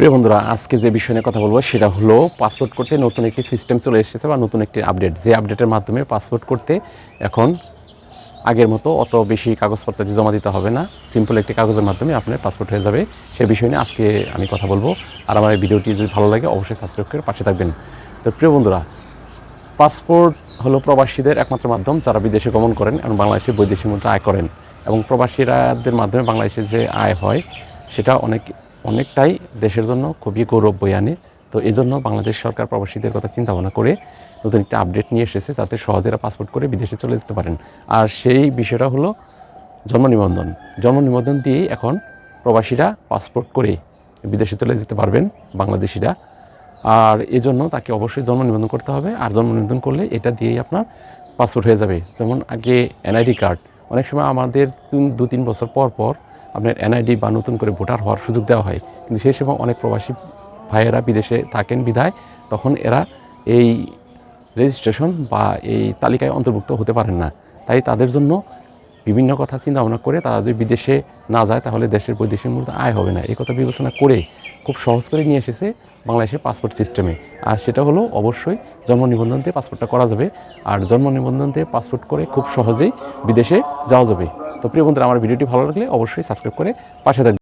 প্রিয় বন্ধুরা, আজকে যে বিষয় নিয়ে কথা বলব সেটা হলো পাসপোর্ট করতে নতুন একটি সিস্টেম চলে এসেছে বা নতুন একটি আপডেট। যে আপডেটের মাধ্যমে পাসপোর্ট করতে এখন আগের মতো অত বেশি কাগজপত্র জমা দিতে হবে না, সিম্পল একটি কাগজের মাধ্যমে আপনার পাসপোর্ট হয়ে যাবে। সে বিষয় নিয়ে আজকে আমি কথা বলব। আর আমার এই ভিডিওটি যদি ভালো লাগে, অবশ্যই সাবস্ক্রাইব করে পাশে থাকবেন। তো প্রিয় বন্ধুরা, পাসপোর্ট হলো প্রবাসীদের একমাত্র মাধ্যম যারা বিদেশে গমন করেন এবং বাংলাদেশে বৈদেশিক মুদ্রা আয় করেন। এবং প্রবাসীরাদের মাধ্যমে বাংলাদেশে যে আয় হয়, সেটা অনেক অনেকটাই দেশের জন্য খুবই গৌরব বয়ে আনে। তো এই জন্য বাংলাদেশ সরকার প্রবাসীদের কথা চিন্তা ভাবনা করে নতুন একটা আপডেট নিয়ে এসেছে যাতে সহজেরা পাসপোর্ট করে বিদেশে চলে যেতে পারেন। আর সেই বিষয়টা হলো জন্ম নিবন্ধন। জন্ম নিবন্ধন দিয়েই এখন প্রবাসীরা পাসপোর্ট করে বিদেশে চলে যেতে পারবেন বাংলাদেশিরা। আর এজন্য তাকে অবশ্যই জন্ম নিবন্ধন করতে হবে। আর জন্ম নিবন্ধন করলে এটা দিয়েই আপনার পাসপোর্ট হয়ে যাবে। যেমন আগে এনআইডি কার্ড অনেক সময় আমাদের দু, তিন বছর পর পর আপনার এনআইডি বা নতুন করে ভোটার হওয়ার সুযোগ দেওয়া হয়। কিন্তু সেই সময় অনেক প্রবাসী ভাইয়েরা বিদেশে থাকেন বিধায়, তখন এরা এই রেজিস্ট্রেশন বা এই তালিকায় অন্তর্ভুক্ত হতে পারেন না। তাই তাদের জন্য বিভিন্ন কথা চিন্তা ভাবনা করে তারা যদি বিদেশে না যায়, তাহলে দেশের বৈদেশিক মুদ্রা আয় হবে না। এই কথা বিবেচনা করে খুব সহজ করে নিয়ে এসেছে বাংলাদেশের পাসপোর্ট সিস্টেমে আর সেটা হলো অবশ্যই জন্ম নিবন্ধন দিয়ে পাসপোর্টটা করা যাবে। আর জন্ম নিবন্ধন দিয়ে পাসপোর্ট করে খুব সহজেই বিদেশে যাওয়া যাবে। তো প্রিয় বন্ধুরা আমার ভিডিওটি ভালো লাগলে অবশ্যই সাবস্ক্রাইব করে পাশে থাকবে